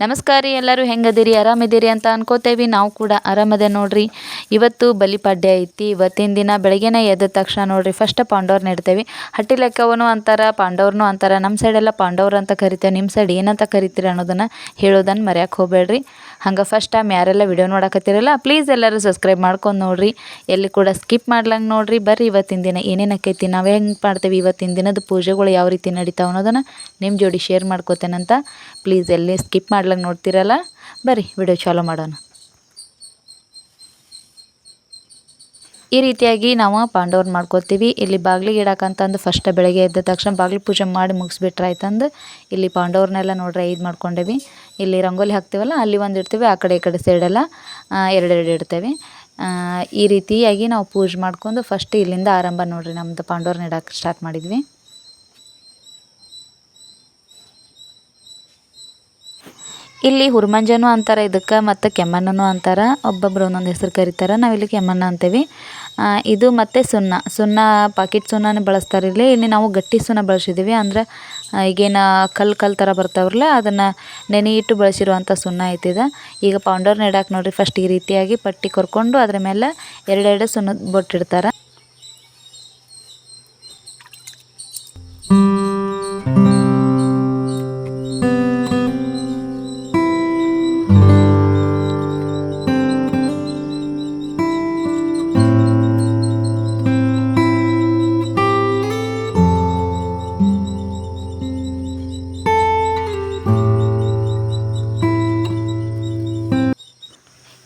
ನಮಸ್ಕಾರ ರೀ ಎಲ್ಲರೂ ಹೆಂಗದಿರಿ ಆರಾಮಿದ್ದೀರಿ ಅಂತ ಅನ್ಕೋತೇವಿ. ನಾವು ಕೂಡ ಆರಾಮದೆ ನೋಡ್ರಿ. ಇವತ್ತು ಬಲಿಪಾಡ್ಯ ಐತಿ. ಇವತ್ತಿನ ದಿನ ಬೆಳಗ್ಗೆನೇ ಎದ್ದ ತಕ್ಷಣ ನೋಡ್ರಿ ಫಸ್ಟ್ ಪಾಂಡವ್ರನ್ನ ಇಡ್ತೇವೆ ಹಟ್ಟಿ ಲೆಕ್ಕವನು ಅಂತಾರ ಪಾಂಡವ್ರನು ಅಂತಾರ. ನಮ್ಮ ಸೈಡೆಲ್ಲ ಪಾಂಡವ್ರು ಅಂತ ಕರಿತೇವೆ. ನಿಮ್ಮ ಸೈಡ್ ಏನಂತ ಕರಿತೀರಿ ಅನ್ನೋದನ್ನು ಹೇಳೋದನ್ನು ಮರ್ಯಾಕೆ ಹೋಗ್ಬೇಡ್ರಿ. ಹಂಗೆ ಫಸ್ಟ್ ಟೈಮ್ ಯಾರೆಲ್ಲ ವಿಡಿಯೋ ನೋಡಕತ್ತಿರಲ್ಲ ಪ್ಲೀಸ್ ಎಲ್ಲರೂ ಸಬ್ಸ್ಕ್ರೈಬ್ ಮಾಡ್ಕೊಂಡು ನೋಡ್ರಿ. ಎಲ್ಲಿ ಕೂಡ ಸ್ಕಿಪ್ ಮಾಡ್ಲಂಗೆ ನೋಡ್ರಿ. ಬರ್ರಿ ಇವತ್ತಿನ ದಿನ ಏನೇನು ಆಕೈತಿ, ನಾವು ಹೆಂಗೆ ಮಾಡ್ತೇವೆ ಇವತ್ತಿನ ದಿನದ ಪೂಜೆಗಳು ಯಾವ ರೀತಿ ನಡೀತಾವೆ ಅನ್ನೋದನ್ನು ನಿಮ್ಮ ಜೋಡಿ ಶೇರ್ ಮಾಡ್ಕೋತೇನಂತ ಪ್ಲೀಸ್ ಎಲ್ಲಿ ಸ್ಕಿಪ್ ಮಾಡ್ಲಂಗೆ ನೋಡ್ತಿರಲ್ಲ, ಬರ್ರಿ ವಿಡಿಯೋ ಚಾಲೋ ಮಾಡೋಣ. ಈ ರೀತಿಯಾಗಿ ನಾವು ಪಾಂಡವ್ರನ್ನ ಮಾಡ್ಕೋತೀವಿ ಇಲ್ಲಿ ಬಾಗಿಲಿಗೆ ಇಡಕ್ಕಂತಂದು ಫಸ್ಟ್ ಬೆಳಗ್ಗೆ ಎದ್ದ ತಕ್ಷಣ ಬಾಗಿಲು ಪೂಜೆ ಮಾಡಿ ಮುಗಿಸ್ಬಿಟ್ರೆ ಆಯ್ತಂದು. ಇಲ್ಲಿ ಪಾಂಡವ್ರನ್ನೆಲ್ಲ ನೋಡ್ರಿ ಇದು ಮಾಡ್ಕೊಂಡೇವಿ. ಇಲ್ಲಿ ರಂಗೋಲಿ ಹಾಕ್ತೀವಲ್ಲ, ಅಲ್ಲಿ ಒಂದು ಇಡ್ತೀವಿ, ಆ ಕಡೆ ಈ ಕಡೆ ಸೈಡೆಲ್ಲ ಎರಡೆರಡು ಇಡ್ತೇವೆ. ಈ ರೀತಿಯಾಗಿ ನಾವು ಪೂಜೆ ಮಾಡ್ಕೊಂಡು ಫಸ್ಟ್ ಇಲ್ಲಿಂದ ಆರಂಭ ನೋಡ್ರಿ ನಮ್ಮದು ಪಾಂಡವ್ರನ್ನ ಇಡಕ್ಕೆ ಸ್ಟಾರ್ಟ್ ಮಾಡಿದ್ವಿ. ಇಲ್ಲಿ ಹುರ್ಮಂಜನೂ ಅಂತಾರೆ ಇದಕ್ಕೆ ಮತ್ತು ಕೆಮ್ಮಣ್ಣನೂ ಅಂತಾರೆ. ಒಬ್ಬೊಬ್ರು ಒಂದೊಂದು ಹೆಸರು ಕರೀತಾರೆ. ನಾವಿಲ್ಲಿ ಕೆಮ್ಮಣ್ಣ ಅಂತೀವಿ. ಇದು ಮತ್ತು ಸುಣ್ಣ. ಸುಣ್ಣ ಪಾಕಿಟ್ ಸುಣ್ಣನೇ ಬಳಸ್ತಾರೆ ಇಲ್ಲಿ ಇಲ್ಲಿ ನಾವು ಗಟ್ಟಿ ಸುಣ್ಣ ಬಳಸಿದ್ದೀವಿ ಅಂದ್ರೆ ಈಗೇನು ಕಲ್ಲು ಕಲ್ಲು ಥರ ಬರ್ತಾವ್ರಲ್ಲ, ಅದನ್ನು ನೆನೆ ಇಟ್ಟು ಬಳಸಿರುವಂಥ ಸುಣ್ಣ ಐತಿದ ಈಗ ಪೌಂಡರ್ ನೆಡಾಕ ನೋಡ್ರಿ ಫಸ್ಟ್ ಈ ರೀತಿಯಾಗಿ ಪಟ್ಟಿ ಕೊರ್ಕೊಂಡು ಅದ್ರ ಮೇಲೆ ಎರಡೆರಡು ಸುಣ್ಣದ ಬೊಟ್ಟಿಡ್ತಾರೆ.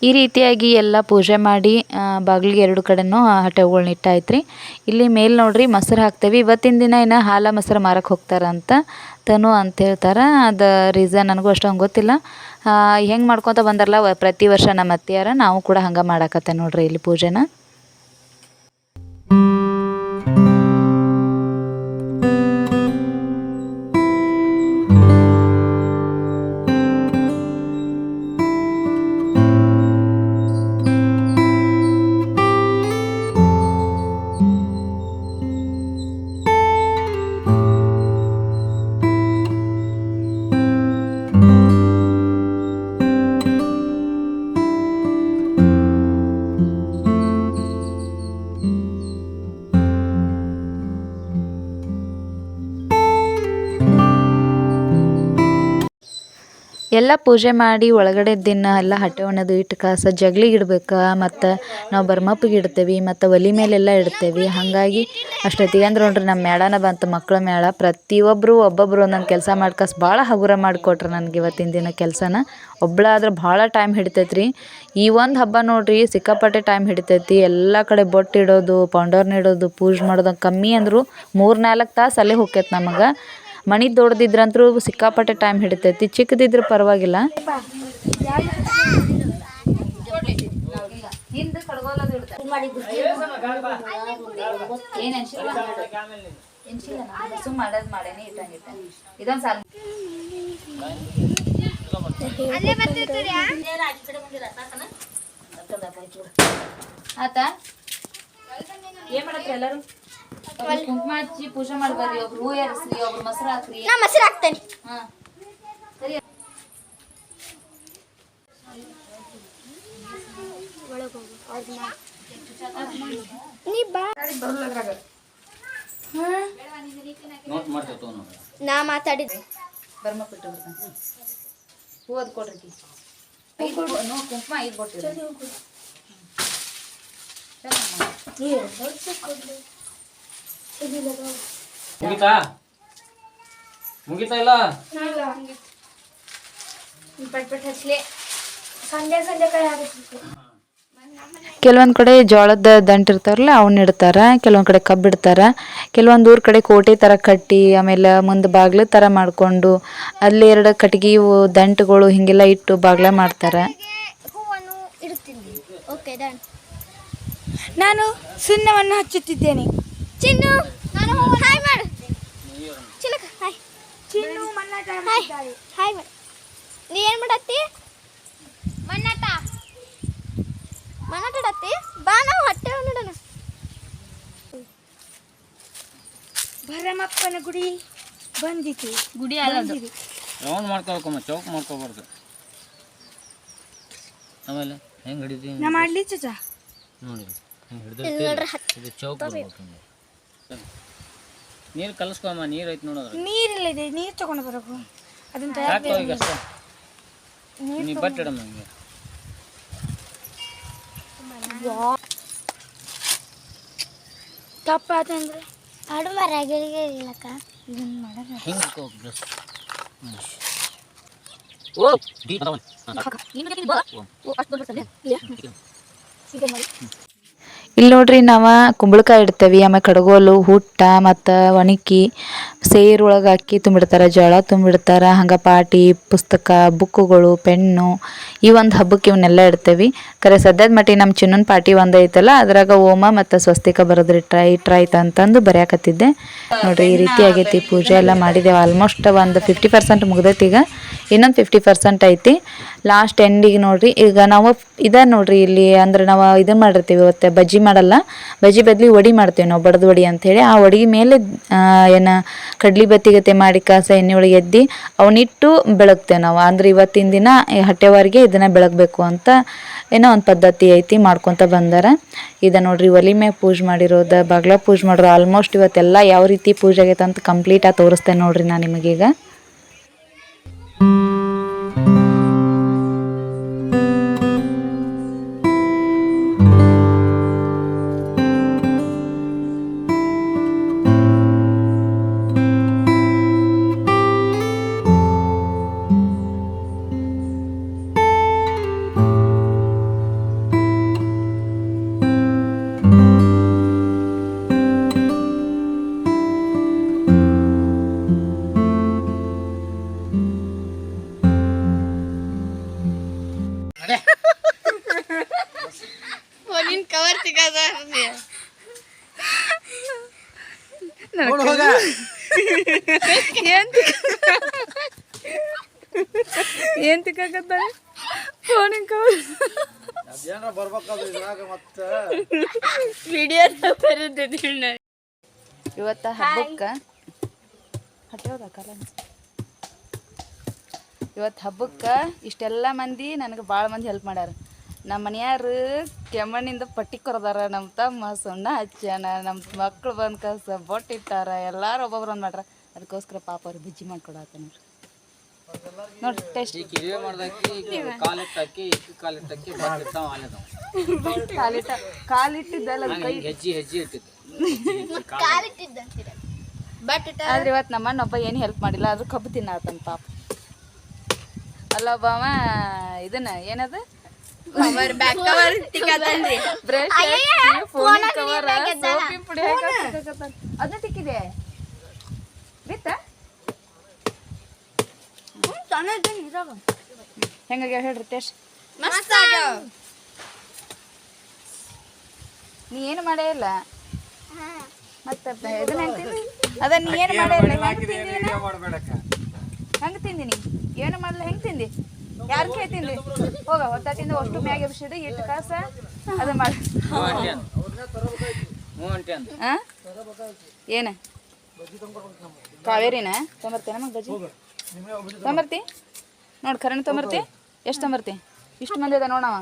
ಈ ರೀತಿಯಾಗಿ ಎಲ್ಲ ಪೂಜೆ ಮಾಡಿ ಬಾಗಿಲಿಗೆ ಎರಡು ಕಡೆನೂ ಹಟೆಗಳ್ನ ಇಟ್ಟಾಯ್ತು ಇಲ್ಲಿ ಮೇಲೆ ನೋಡ್ರಿ ಮೊಸರು ಹಾಕ್ತೇವೆ. ಇವತ್ತಿನ ದಿನ ಏನು ಹಾಲ ಮೊಸರು ಮಾರಕ್ಕೆ ಹೋಗ್ತಾರಂತ ತನು ಅಂತ ಹೇಳ್ತಾರೆ. ಅದು ರೀಸನ್ ನನಗೂ ಅಷ್ಟೊಂದು ಗೊತ್ತಿಲ್ಲ. ಹೆಂಗೆ ಮಾಡ್ಕೊತ ಬಂದಾರಲ್ಲ ಪ್ರತಿ ವರ್ಷ ನಮ್ಮ ಅತ್ತೆಯಾರ. ನಾವು ಕೂಡ ಹಂಗೆ ಮಾಡಾಕತ್ತೆ ನೋಡ್ರಿ ಇಲ್ಲಿ ಪೂಜೆನ. ಪೂಜೆ ಮಾಡಿ ಒಳಗಡೆ ದಿನ ಎಲ್ಲ ಹಟ್ಟೆ ಒಣದು ಇಟ್ಟು ಕಾಸ ಜಗ್ಲಿಗೆ ಇಡ್ಬೇಕು? ಮತ್ತು ನಾವು ಬರ್ಮಪ್ಪಿಗೆ ಇಡ್ತೇವೆ, ಮತ್ತು ಒಲೆ ಮೇಲೆಲ್ಲ ಇಡ್ತೇವೆ. ಹಾಗಾಗಿ ಅಷ್ಟೊತ್ತಿಗೆ ಅಂದ್ರೆ ನೋಡ್ರಿ ನಮ್ಮ ಮೇಳನ ಬಂತು ಮಕ್ಕಳ ಮೇಳ. ಪ್ರತಿಯೊಬ್ಬರು ಒಬ್ಬೊಬ್ಬರು ಒಂದೊಂದು ಕೆಲಸ ಮಾಡ್ಕಸ್ ಭಾಳ ಹಗುರ ಮಾಡಿಕೊಟ್ರು ನನಗೆ ಇವತ್ತಿನ ದಿನ ಕೆಲಸನ. ಒಬ್ಬಳಾದ್ರೆ ಭಾಳ ಟೈಮ್ ಹಿಡಿತೈತ್ರಿ. ಈ ಒಂದು ಹಬ್ಬ ನೋಡ್ರಿ ಸಿಕ್ಕಾಪಟ್ಟೆ ಟೈಮ್ ಹಿಡಿತೈತಿ. ಎಲ್ಲ ಕಡೆ ಬೊಟ್ಟು ಇಡೋದು ಪೌಂಡರ್ನ ಇಡೋದು, ಪೂಜೆ ಮಾಡೋದು ಕಮ್ಮಿ ಅಂದರು ಮೂರು ನಾಲ್ಕು ತಾಸು ಅಲ್ಲೇ ಹೋಗ್ತೈತೆ ನಮಗೆ. ಮನೆ ದೊಡ್ಡದಿದ್ರಂತರೂ ಸಿಕ್ಕಾಪಟ್ಟೆ ಟೈಮ್ ಹಿಡಿತೈತಿ. ಚಿಕ್ಕದಿದ್ರೆ ಪರವಾಗಿಲ್ಲ. ಆತ? ಏನ್ ಮಾಡತ್ರಿ ಎಲ್ಲರೂ? ಕುಂಕುಮ ಹಚ್ಚಿ ಪೂಜೆ ಒಬ್ರು ಹೂ ಏರಿಸ್ರಿ ಒಬ್ರು ಮೊಸರು ಹಾಕ್ರಿ ನಾ ಮೊಸರು ಹಾಕ್ತೇನೆ. ಹಾ. ಸರಿ ನೀ ಬಾ. ನಾ ಮಾತಾಡಿದ್ದೆ ಬರ್ಮ ಹೂ ಅದ್ ಕೊಡ್ರಿ. ಕುಂಕುಮ ಐದು ಕೊಟ್ಟಿರಿ ಮುಗಿತಾ? ಮುಗಿತಾ ಇಲ್ಲ? ಪಟ್ ಪಟ್ ಹಚ್ಲಿ. ಸಂಜೆ ಸಂಜೆ ಆಗುತ್ತೆ ಕೆಲವೊಂದು ಕಡೆ ಜೋಳದ ದಂಟು ಇರ್ತಾರಲ್ಲ ಅವನ್ನ ಇಡ್ತಾರ. ಕೆಲವೊಂದು ಕಡೆ ಕಬ್ಬು ಇಡ್ತಾರ. ಕೆಲವೊಂದು ಊರ ಕಡೆ ಕೋಟೆ ಥರ ಕಟ್ಟಿ ಆಮೇಲೆ ಮುಂದೆ ಬಾಗ್ಲು ಥರ ಮಾಡ್ಕೊಂಡು ಅಲ್ಲಿ ಎರಡು ಕಟ್ಗಿ ಇವು ದಂಟುಗಳು ಹಿಂಗೆಲ್ಲ ಇಟ್ಟು ಬಾಗ್ಲ ಮಾಡ್ತಾರೆ. ನಾನು ಸುಣ್ಣವನ್ನು ಹಚ್ಚುತ್ತಿದ್ದೇನೆ. ಚಿನ್ನು ನಾನು ಹಾಯ್ ಮಾಡು. ಚಿಲಕ ಹಾಯ್ ಚಿನ್ನು ಮಣ್ಣಾಟ ಹಾಯ್ ಹಾಯ್ ಮಾಡು. ನೀ ಏನು ಮಾಡತ್ತಿ? ಮನ್ನಾಟ ಮನ್ನಾಟ ಆಡತ್ತಿ? ಬಾ ನಾವು ಹೊಟ್ಟೆ ನೋಡೋಣ. ಭರಮಪ್ಪನ ಗುಡಿ ಬಂದಿತ್ತು ಗುಡಿ ಬಂದಿದೆ. ರೌಂಡ್ ಮಾಡ್ಕೋಬೇಕಮ್ಮ ಚೌಕ್ ಮಾಡ್ಕೋಬಾರ್ದು. ಆಮೇಲೆ ಹೆಂಗೆ ಹಿಡಿದಿ? ನಾ ಮಾಡ್ಲಿ ಚಚಾ ನೋಡಿ ಹೆಂಗೆ ಹಿಡಿದ್ರೆ ಇದು ಚೌಕ್ ಬರ್ಬೇಕು ನೀರು ಕಲಸ್ಕೊಮ್ಮ ನೀರು ಐತೆ ನೋಡೋದ್ರ ನೀರಿಲ್ಲ ಇದೆ ನೀರು ತಗೊಂಡು ಬರಬೇಕು ಅದನ್ನ ತಯಾರು ಸಾಕು ಈಗ ಅಷ್ಟೇ ನೀ ಬಟ್ ಇಡಮ್ಮ ಹಿಂಗೆ. ತಪ್ಪ ಆತಂದ್ರೆ? ಆಡು ಮರ ಗಿಳಿಗೆ ಇಲ್ಲಕ್ಕ. ಇದನ್ನ ಮಾಡೋಣ ಹಿಂಗೆ ಹೋಗಿ ಬ್ರಸ್? ಓ ಡೀಪ್ ಅದಾವಲ್ಲ ಇಲ್ಲಿ ನೋಡ್ರಿ ನಾವು ಕುಂಬಳಕಾಯಿ ಇಡ್ತೇವೆ ಆಮೇಲೆ ಕಡಗೋಲು ಹುಟ್ಟ ಮತ್ತ ಒಣಗಿ ಸೇರು ಒಳಗೆ ಅಕ್ಕಿ ತುಂಬಿಡ್ತಾರೆ ಜೋಳ ತುಂಬಿಡ್ತಾರೆ ಹಂಗೆ ಪಾಟಿ ಪುಸ್ತಕ ಬುಕ್ಕುಗಳು ಪೆನ್ನು ಈ ಒಂದು ಹಬ್ಬಕ್ಕೆ ಇವನ್ನೆಲ್ಲ ಇಡ್ತೇವೆ. ಖರೆ ಸದ್ಯದ ಮಟ್ಟಿಗೆ ನಮ್ಮ ಚಿನ್ನನ ಪಾಟಿ ಒಂದು ಐತಲ್ಲ ಅದ್ರಾಗ ಓಮ ಮತ್ತು ಸ್ವಸ್ತಿಕ ಬರೋದ್ರಿ ಟ್ರೈ ಟ್ರೈತ ಅಂತಂದು ಬರೆಯಾಕತ್ತಿದ್ದೆ. ನೋಡ್ರಿ ಈ ರೀತಿ ಆಗೈತಿ ಪೂಜೆ ಎಲ್ಲ ಮಾಡಿದ್ದೇವೆ ಆಲ್ಮೋಸ್ಟ್ ಒಂದು ಫಿಫ್ಟಿ ಪರ್ಸೆಂಟ್ ಮುಗ್ದೈತಿ ಈಗ. ಇನ್ನೊಂದು ಫಿಫ್ಟಿ ಪರ್ಸೆಂಟ್ ಐತಿ. ಲಾಸ್ಟ್ ಎಂಡಿಗೆ ನೋಡ್ರಿ ಈಗ ನಾವು ಇದ ನೋಡ್ರಿ ಇಲ್ಲಿ ಅಂದ್ರೆ ನಾವು ಇದು ಮಾಡಿರ್ತೀವಿ ಇವತ್ತೆ ಬಜ್ಜಿ ಮಾಡಲ್ಲ. ಬಜ್ಜಿ ಬದ್ಲಿ ಒಡಿ ಮಾಡ್ತೇವೆ ನಾವು ಬಡದ ಅಂತ ಹೇಳಿ. ಆ ಒಡಿ ಮೇಲೆ ಏನ ಕಡ್ಲಿ ಬತ್ತಿಗತೆ ಮಾಡಿ ಕಾಸ ಎಣ್ಣೆ ಒಳಗೆ ಎದ್ದಿ ಅವನಿಟ್ಟು ಬೆಳಗ್ತೇವೆ ನಾವು. ಅಂದ್ರೆ ಇವತ್ತಿನ ದಿನ ಹಟ್ಟೆವರೆಗೆ ಇದನ್ನ ಬೆಳಗಬೇಕು ಅಂತ ಏನೋ ಒಂದು ಪದ್ಧತಿ ಐತಿ ಮಾಡ್ಕೊತ ಬಂದಾರ. ಇದ ನೋಡ್ರಿ ಒಲಿ ಮ್ಯಾಗ ಪೂಜೆ ಮಾಡಿರೋದು, ಬಾಗ್ಲ ಪೂಜೆ ಮಾಡಿರೋ ಆಲ್ಮೋಸ್ಟ್ ಇವತ್ತೆಲ್ಲ ಯಾವ ರೀತಿ ಪೂಜೆ ಆಗೈತೆ ಅಂತ ಕಂಪ್ಲೀಟಾಗಿ ತೋರಿಸ್ತೇನೆ ನೋಡ್ರಿ ನಾನು ನಿಮಗೀಗ. ಕವರ್ ಸಿಗದ ಏನ್ ತಿಕ್ಕಾಕತ್ತ ಫೋನಿನ ಕವರ್ ವಿಡಿಯೋ ಬರುತ್ತೆ ಇವತ್ತು ಹಬ್ಬಕ್ಕೆ ಇವತ್ತು ಹಬ್ಬಕ್ಕೆ ಇಷ್ಟೆಲ್ಲ ಮಂದಿ ನನಗೆ ಭಾಳ ಮಂದಿ ಹೆಲ್ಪ್ ಮಾಡ್ಯಾರ. ನಮ್ಮ ಮನೆಯಾರು ಕೆಮ್ಮಣ್ಣಿಂದ ಪಟ್ಟಿ ಕೊರದಾರ ನಮ್ಮ ತಮ್ಮ ಸುಣ್ಣ ಹಚ್ಚಾನ ನಮ್ಮ ಮಕ್ಳು ಬಂದು ಕಸ ಬೊಟ್ಟಿಟ್ಟಾರ ಎಲ್ಲರೂ ಒಬ್ಬೊಬ್ರು ಒಂದು ಮಾಡ್ರ. ಅದಕ್ಕೋಸ್ಕರ ಪಾಪ ಅವ್ರು ಬಜ್ಜಿ ಮಾಡ್ಕೊಡತ್ತ ನೋಡ್ರಿ. ನೋಡಿ ಟೇಸ್ಟ್. ಕಾಲಿಟ್ಟು ಕಾಲಿಟ್ಟಿದ್ದಲ್ಲ ಹೆಜ್ಜೆ ಹೆಜ್ಜೆ ಇಟ್ಟಿದ್ದು. ಆದ್ರೆ ಇವತ್ತು ನಮ್ಮ ಅಣ್ಣ ಒಬ್ಬ ಏನು ಹೆಲ್ಪ್ ಮಾಡಿಲ್ಲ ಅದು ಕಬ್ಬು ತಿನ್ನಾತನ ಪಾಪ. ಅಲ್ಲ ಒಬ್ಬವ ಇದನ್ನ ಏನದು? ಬ್ಯಾಕ್ ಕವರ್ ತಿಕ್ಕಾತನ್ರಿ ಬ್ರಷ್ ಫೋನ್ ಕವರ್ ಸೋಪಿನ ಪುಡಿ ಅದನ್ನ ತಿಕ್ಕಿದೆ. ಬಿತ್ತ? ಹೆಂಗಾಗ್ಯಾವ ಹೇಳ್ರಿ ಟೇಸ್ಟ್ ಮಸ್ತ್ ನೀ ಏನು ಮಾಡೇ ಇಲ್ಲ? ಮತ್ತೆ ಇದನ್ನ ಹೆಂಗ್ ಅದ ನೀ ಏನು ಮಾಡೇ ಇಲ್ಲ ಹೆಂಗ್ ತಿಂದಿನಿ ಏನು ಮಾಡಲ್ಲ ಹೆಂಗ್ ತಿಂದಿ? ಯಾರ ಕೇಳ್ತೀನಿ ತಿಂದಿ ಹೋಗ ಹೊತ್ತಿಂದ ಅಷ್ಟು ಮ್ಯಾಗ ಎಬ್ಸಿಡು ಇಟ್ಟು ಕಾಸ ಅದು ಮಾಡಿ? ಏನ? ಕಾವೇರಿನ? ತೊಂಬರ್ತಿ ನಮಗೆ ಬಜ್ಜಿ ತೊಂಬರ್ತಿ ನೋಡಿ ಖರೇನ ತೊಂಬರ್ತಿ ಎಷ್ಟು ತೊಂಬರ್ತಿ ಇಷ್ಟು ಮಂದಿ ಅದ ನೋಡವ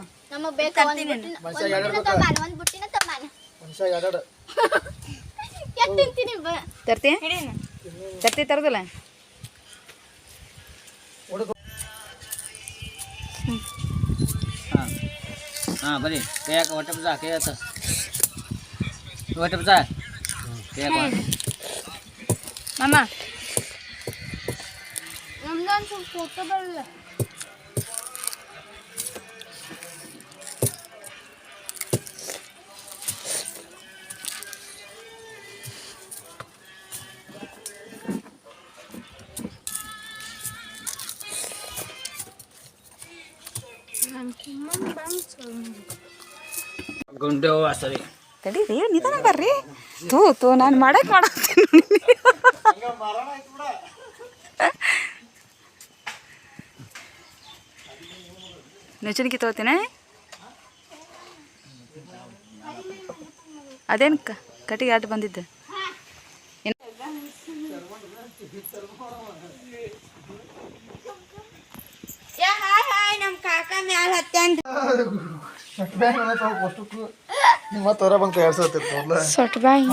ತರ್ತಿ? ತರ್ತಿ ಒಂದ್ ಹಾಂ ಬರೀ ಕೈ ಹಾಕ ಹೊಟ್ಟೆ ಬಜಾ ಕೈ ಹಾಕ ಹೊಟ್ಟೆ ಬಜಾ ಕೈ ಹಾಕ ಮಾಮ ನಮ್ದೊಂದ್ ಸ್ವಲ್ಪ ಫೋಟೋ ಬರಲ್ಲ ಗುಂಡೆ ಹೂವ ಸರಿ ನಿಧಾನ ಬರ್ರಿ. ತೂ ತೂ ನಾನು ಮಾಡಕ್ ಮಾಡತ್ತೀನಿ ನೆಚ್ಚಣಿಕೆ ತಗೋತೀನ? ಅದೇನು ಕ, ಕಟ್ಟಿಗೆ ಆಟ ಬಂದಿದ್ದೆ? ಹತ್ತೇನ್ರಿ ಹೊರ ಬಂಕ ಎರಡು ಸಾವಿರ ಸೊಟ್ಟ ಬಾಯಿ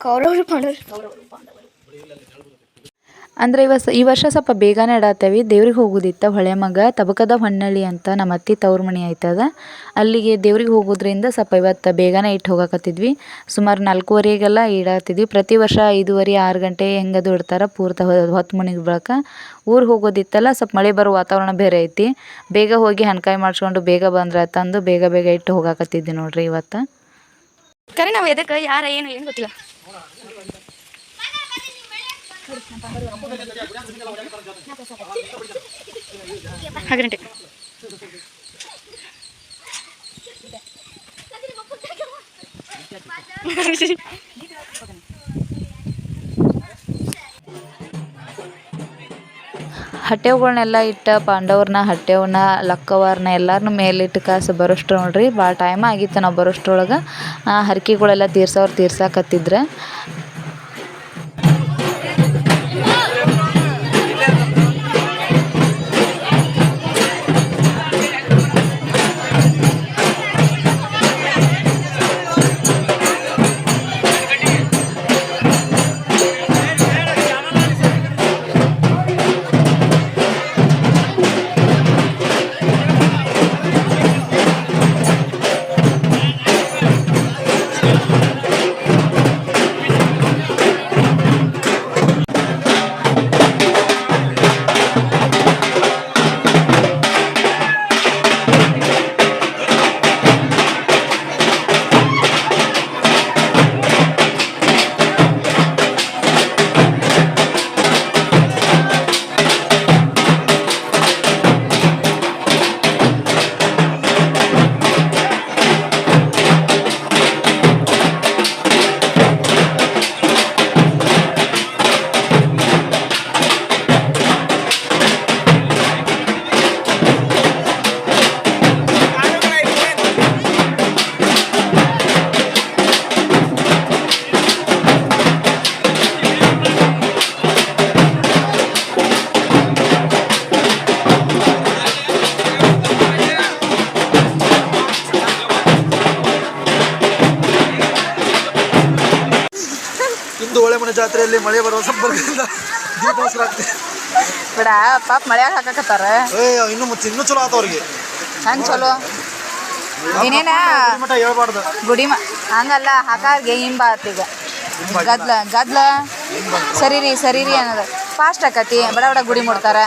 ಕೌರವ್ರು ಪಾಂಡವ್ರು. ಅಂದ್ರೆ ಇವ ಈ ವರ್ಷ ಸ್ವಲ್ಪ ಬೇಗನೆ ನಡಾತೇವಿ ದೇವ್ರಿಗೆ ಹೋಗೋದಿತ್ತ ಹೊಳೆ ಮಗ. ತಬಕದ ಹೊನ್ನಳ್ಳಿ ಅಂತ ನಮ್ಮ ಅತ್ತಿ ತವ್ರ ಮನೆ ಆಯ್ತದ ಅಲ್ಲಿಗೆ ದೇವ್ರಿಗೆ ಹೋಗೋದ್ರಿಂದ ಸ್ವಲ್ಪ ಇವತ್ತು ಬೇಗನೆ ಇಟ್ಟು ಹೋಗಾಕತ್ತಿದ್ವಿ. ಸುಮಾರು ನಾಲ್ಕೂವರೆಗೆಲ್ಲ ಇಡಾತಿದ್ವಿ. ಪ್ರತಿ ವರ್ಷ ಐದುವರೆ, ಆರು ಗಂಟೆ ಹೆಂಗದು ಇಡ್ತಾರೆ ಪೂರ್ತಿ ಹೊತ್ತು ಮನೆಗೆ ಬಳಕ. ಊರಿಗೆ ಹೋಗೋದಿತ್ತಲ್ಲ, ಸ್ವಲ್ಪ ಮಳೆ ಬರೋ ವಾತಾವರಣ ಬೇರೆ ಐತಿ. ಬೇಗ ಹೋಗಿ ಹಣ್ಕಾಯಿ ಮಾಡಿಸ್ಕೊಂಡು ಬೇಗ ಬಂದ್ರೆ ತಂದು ಬೇಗ ಬೇಗ ಇಟ್ಟು ಹೋಗಾಕತ್ತಿದ್ವಿ ನೋಡ್ರಿ ಇವತ್ತು. ಕರೆ, ನಾವು ಎದಕ್ಕೆ, ಯಾರ, ಏನು ಏನು ಗೊತ್ತಿಲ್ಲ. ಹಟ್ಟೆಗಳ್ನೆಲ್ಲ ಇಟ್ಟ ಪಾಂಡವ್ರನ್ನ ಹಟ್ಟೆವನ್ನ ಲಕ್ಕವ್ರನ್ನ ಎಲ್ಲರನ್ನೂ ಮೇಲಿಟ್ಟು ಕಾಸು ಬರೋಷ್ಟು ನೋಡ್ರಿ. ಭಾಳ ಟೈಮ್ ಆಗಿತ್ತು ನಾವು ಬರೋಷ್ಟ್ರೊಳಗೆ. ಹರಕೆಗಳೆಲ್ಲ ತೀರ್ಸೋರು ತೀರ್ಸಾಕತ್ತಿದ್ರು. ಬರುವ ಸಂಪರ್ಕದಿಂದ ದೀಪೋತ್ಸವ ಬಿಡ ಪಾಪ ಮಳ್ಯಾಗ ಹಾಕಕತ್ತಾರ. ಏ ಇನ್ನು ಮತ್ತೆ ಇನ್ನೂ ಚಲೋ ಆತ ಅವ್ರಿಗೆ. ಹೆಂಗ್ ಚಲೋ? ಏನೇನ ಮಠ ಹೇಳ್ಬಾರ್ದು. ಗುಡಿ ಮ ಹಂಗಲ್ಲ ಹಾಕಾರ್ಗೆ ಹಿಂಬ ಈಗ. ಗದ್ಲ ಗದ್ಲ. ಸರಿ ರೀ ಸರಿ ರೀ ಅನ್ನೋದು. ಫಾಸ್ಟ್ ಆಕತಿ ಬಡ ಬಡ ಗುಡಿ ಮುಡ್ತಾರ